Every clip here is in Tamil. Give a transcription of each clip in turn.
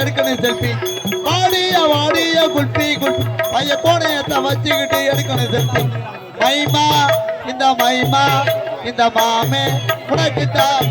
எடுக்கணும் செல்ஃபி வாடிய வாடிய குல்பி குல்பி. பைய கோணையத்தை வச்சுக்கிட்டு எடுக்கணும் செல்ஃபி மைமா இந்த மைமா இந்த மாமே உனக்கு தான்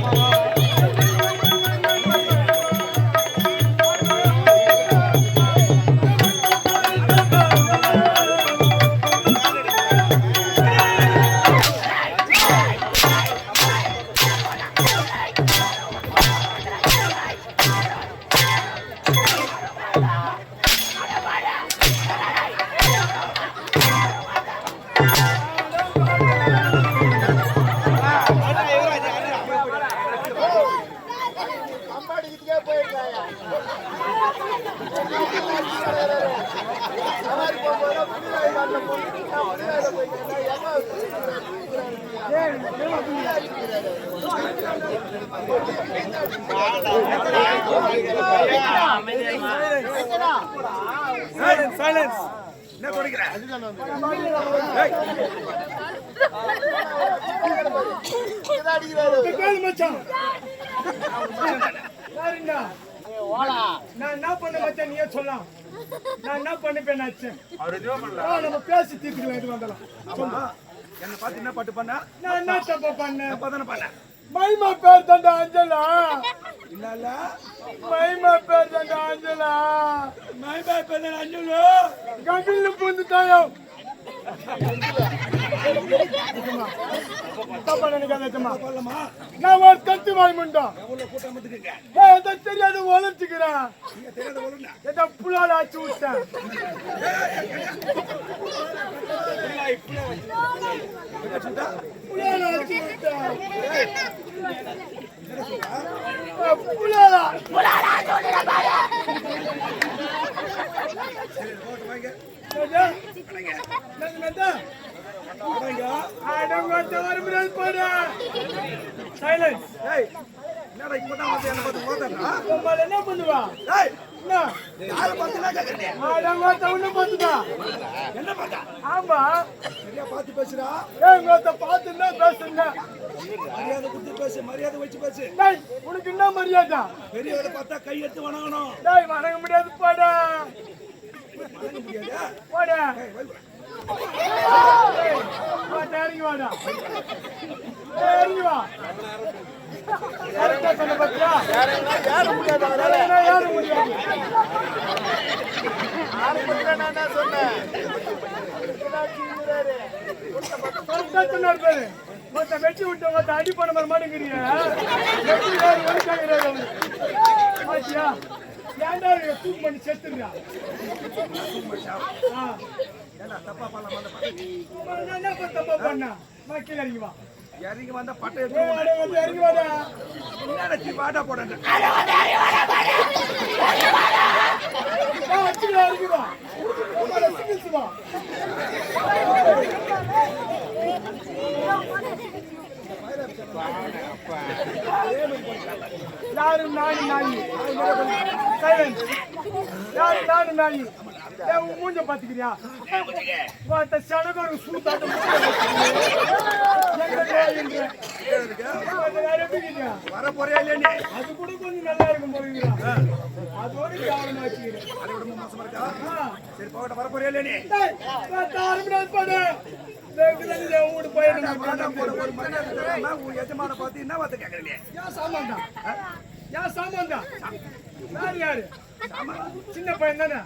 சைலன்ஸ் என்ன குடிக்கிற? நான் என்ன பண்ண? மச்சான் நீயே சொல்லலாம் நான் என்ன பண்ணிப்பேன் நம்ம பேசி தீர்த்துக்கலாம் இது வந்தலாம் என்ன பார்த்து என்ன பாட்டு பண்ண? நான் என்ன தப்பு தானே பண்ண? மைமா பேர் தந்த அஞ்சலா? இல்ல மைமா பேர் தந்த அஞ்சலா? மைபா பண்ண அஞ்சலு. கங்கில் பூந்துட்டாயோ? தப்பா நினைக்காதம்மா சொல்லமா நான் ஒரு கத்து வாய்முண்டா எவ்வளவு தெரியாது ஆச்சு விட்டேன் ஆச்சு விட்டேன் புலாலா சைலன்ஸ் ஏய் என்னடா இப்பதான் வந்து என்ன பார்த்து என்ன பண்ணுவா ஏய் என்ன என்ன பார்த்தா ஆமா பார்த்து பேசுறா ஏங்கோத்த பார்த்துன்னா பேசுங்க மரியாதை கொடுத்து பேசு மரியாதை வச்சு பேசு உனக்கு என்ன மரியாதை பெரியவரை பார்த்தா கை எடுத்து வணங்கணும் வணங்க முடியாது போடா வாடா, இறங்கி வாடா ஏய், இறங்கி வா கரெக்டா சொன்ன பாத்தியா? யாரும் யாரும் முடியாது. கரெக்டா சொன்னாரு பாரு. ஒருத்தன் வெட்டி விட்டு ஒருத்தன் அடி பண்ண மாதிரி மாட்டேங்கிறீங்க. வெட்டி வேறு ஒழுங்காகிறாரு அவரு. பாத்தியா? ஏன்டா தூக்கு பண்ணி. ஏண்டா தப்பா பண்ணலாம் என்னப்பா தப்பா பண்ணேன்? வா, கீழே இறங்கி வா. இறங்கி வந்தா பட்டை இறங்கி வாடா. பாட்டா இறங்கி வா. சிகிச்சை வா. யாரும் நானு நாயி சைலன்ஸ் யாரும் நானு நாயி ஏன் மூஞ்ச பாத்துக்கிறியா பார்த்த சனகர் சூத்தாட்டம் எங்க வர போறியா இல்லையா அது கூட கொஞ்சம் நல்லா இருக்கும் போகிறா அதோட கவனமா வச்சுக்கிறேன் அது விட மோசமா இருக்கா சரி போகட்ட வர போறியா இல்லையா நீ நான் தாரமிடாது பாடு. வெகுளன் பார்த்து என்ன வார்த்தை கேக்குறீங்க யார் சாமான் தான் யார் யார்? சின்ன பையன் தானே?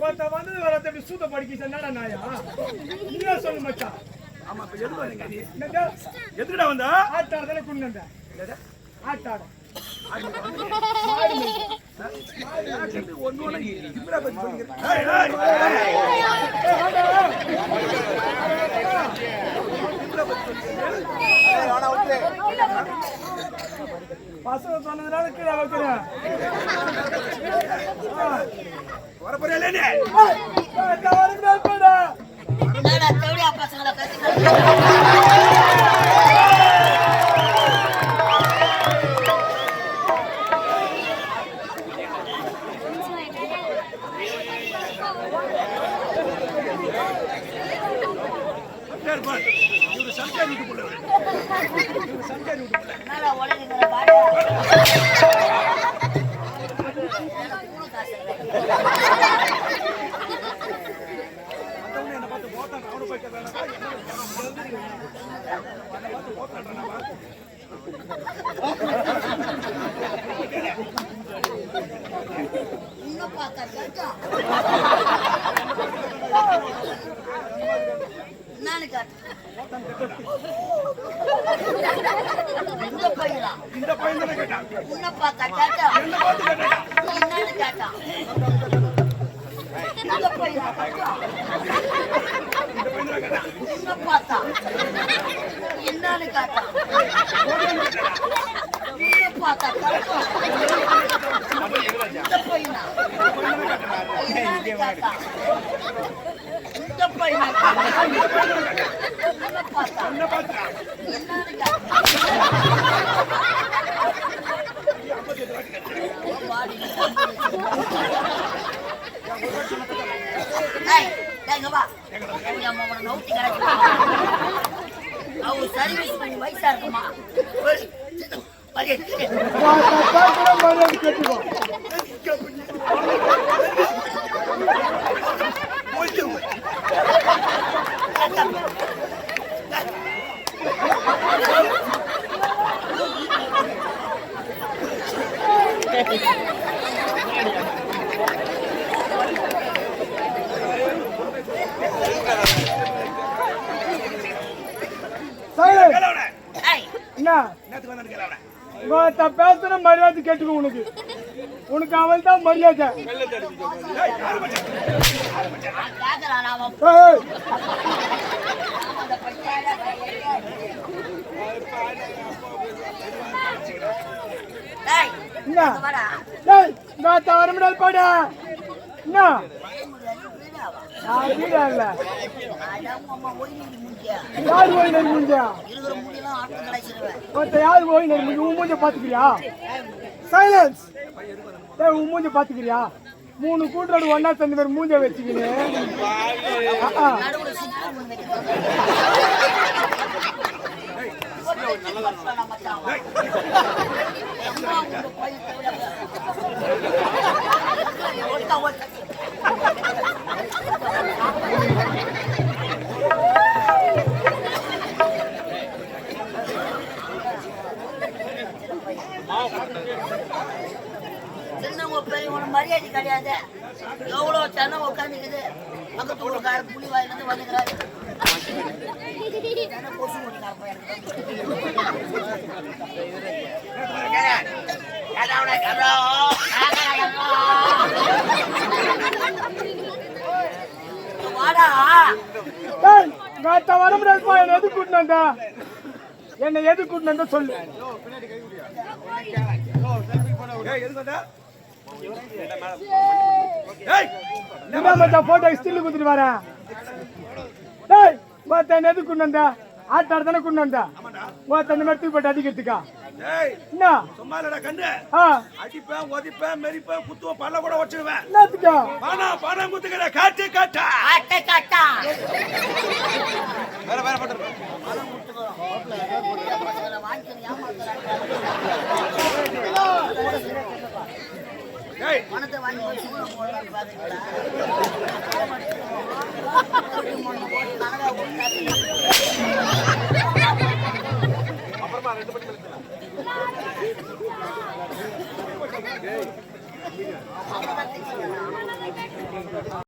ஒருத்த வந்தது வரத்த இப்படி சூத்த படிக்க என்னடா நாயா? நீயா சொல்லு மச்சான் ஆமா இப்ப எதுக்கு வரீங்க நீ? என்னடா எதுக்குடா வந்தா? ஆட்டாட தானே கொண்டு என்னது? ஆட்டாட. ஒண்ணு ஒண்ணு. பசங்க சொன்னதுனால கீழே வைக்கிறேன். வர இவரு சர்க்கார் வீட்டுக்குள்ள இவரு. இவரு சர்க்கார் இல்லை. இன்னும் பார்த்தா கேட்டா என்னன்னு கேட்டா இந்த பையனா இந்த பையன் தானே கேட்டான் உன்னை பார்த்தா கேட்டா. என்ன பார்த்து கேட்டா? என்னன்னு கேட்டா. இந்த பையனா கேட்டா. உன்னை பார்த்தா. என்னன்னு கேட்டா. உன்னை பார்த்தா கேட்டா. இந்த பையனா என்னன்னு கேட்டா? இந்த பையனா உன்னை பார்த்தா என்ன பார்த்தா என்னன்னு கேட்டா ஏய், டேய், இங்க வா. உன் அம்மா உன்னை நவுத்தி கிடக்கு. அவ சர்வீஸ் பண்ணி வயசா இருக்குமா கேட்டுக்கோ சைலன்ஸ் கேளவனே ஏய், என்ன? நேத்து மரியாதை கேட்டுக்கோ உனக்கு உனக்கு அவள் தான் மரியாதை ஏய் யாரு மச்சான் நான் கேக்குறான் அவன் ஏய், அந்த பையன் ஏய், என்ன இங்க வாடா. டேய் நான் தவற முடியாது என்ன யார் போய் நெறி முடிஞ்சா போய் உன் மூஞ்ச பாத்துக்கிறியா சைலன்ஸ் உன் மூஞ்ச பாத்துக்கிறியா மூணு கூட்டுறது ஒன்னா சேர்ந்து பேர் மூஞ்ச வச்சுக்கின்னு Tawad நான் வர முடியாதுப்பா என்ன எது கூட்டினு என்னை எது கூட்டினு சொல்லு போட்டோ ஸ்டில் குடுத்துட்டு வரேன் என்ன எது கூட்டினு வந்தா? ஆட்டாட தானே கூட்டினு வந்தா? இந்த மாதிரி தூக்கி போட்டு அடிக்கிறதுக்கா? என்ன? சும்மா இல்லடா கண்ணு ஆ. அடிப்பேன் ஒதிப்பேன் மெரிப்பேன் குத்துவேன் பல்ல கூட வச்சிருவேன் என்னத்துக்கா பணம் பணம் குத்துக்கிற காட்டு காட்டா. காட்டா வேற வேற போட்டு ஏய் பணத்தை வாங்கி வச்சு கூட போடலாம்னு பாத்தீங்களா? கனகா போட்டு